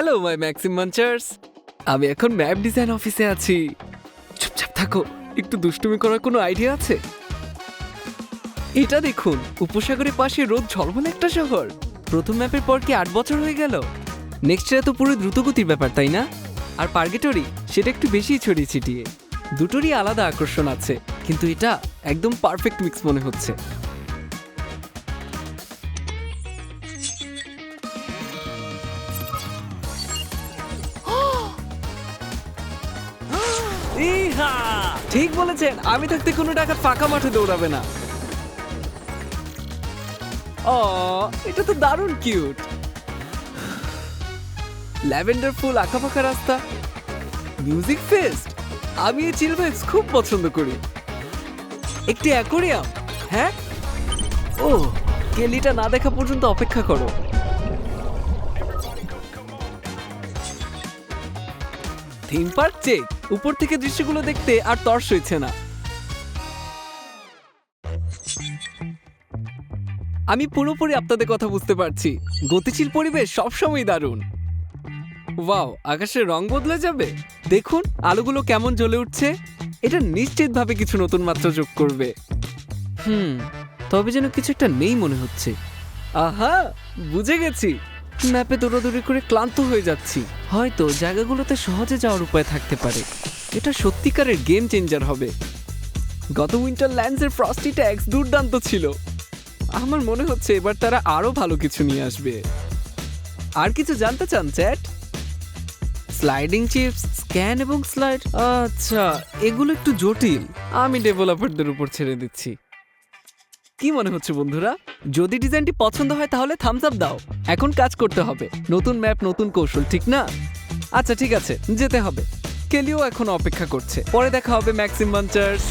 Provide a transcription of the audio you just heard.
Hello my Maxim মাঞ্চার্স আমি এখন map design অফিসে আছি। চুপচাপ থাকো, একটু দুষ্টুমি করার কোনো আইডিয়া আছে? এটা দেখুন, উপসাগরের পাশে রোদ ঝলমলে একটা শহর। প্রথম ম্যাপের পর কি আট বছর হয়ে গেল? নেক্সট তো পুরো দ্রুতগতির ব্যাপার, তাই না? আর পার্গেটরি সেটা একটু বেশি ছড়িয়ে ছিটিয়ে। দুটোরই আলাদা আকর্ষণ আছে, কিন্তু এটা একদম পারফেক্ট মিক্স মনে হচ্ছে। ঠিক বলেছেন, আমি থাকতে কোনো টাকা ফাঁকা মাঠে দৌড়াবে না। ও, এটা তো দারুণ কিউট। ল্যাভেন্ডার ফুল আঁকাপাকা রাস্তা। Music fest. আমি এই চিলভেক্স খুব পছন্দ করি। একটি অ্যাকোরিয়াম হ্যাঁ? ও, কেলিটা না দেখা পর্যন্ত অপেক্ষা করো। Theme park check. উপর থেকে দৃশ্যগুলো দেখতে আর তর হয়েছে না। আমি পুরোপুরি আপনাদের কথা বুঝতে পারছি। গতিশীল পরিবেশ সবসময় দারুণ। ওয়াও, আকাশের রং বদলে যাবে? দেখুন, আলোগুলো কেমন জ্বলে উঠছে। এটা নিশ্চিতভাবে কিছু নতুন মাত্রা যোগ করবে। হুম, তবে যেন কিছু একটা নেই মনে হচ্ছে। আহা, বুঝে গেছি। ম্যাপে দৌড়াদৌড়ি করে ক্লান্ত হয়ে যাচ্ছি। হয়তো জায়গাগুলোতে সহজে যাওয়ার উপায় থাকতে পারে। এটা সত্যিকারের গেম চেঞ্জার হবে। গত উইন্টার ল্যান্ডসের ফ্রস্টি ট্যাক্স দুর্দান্ত ছিল। আমার মনে হচ্ছে এবার তারা আরও ভালো কিছু নিয়ে আসবে। আর কিছু জানতে চান, চ্যাট? স্লাইডিং চিপস স্ক্যান এবং স্লাইড আচ্ছা এগুলো একটু জটিল। আমি ডেভেলপারদের উপর ছেড়ে দিচ্ছি। কি মনে হচ্ছে বন্ধুরা? যদি ডিজাইনটি পছন্দ হয় তাহলে থামস আপ দাও। এখন কাজ করতে হবে। নতুন ম্যাপ নতুন কৌশল, ঠিক না? আচ্ছা ঠিক আছে, যেতে হবে। কেলিও এখন অপেক্ষা করছে। পরে দেখা হবে ম্যাক্সিম বাঞ্চার্স।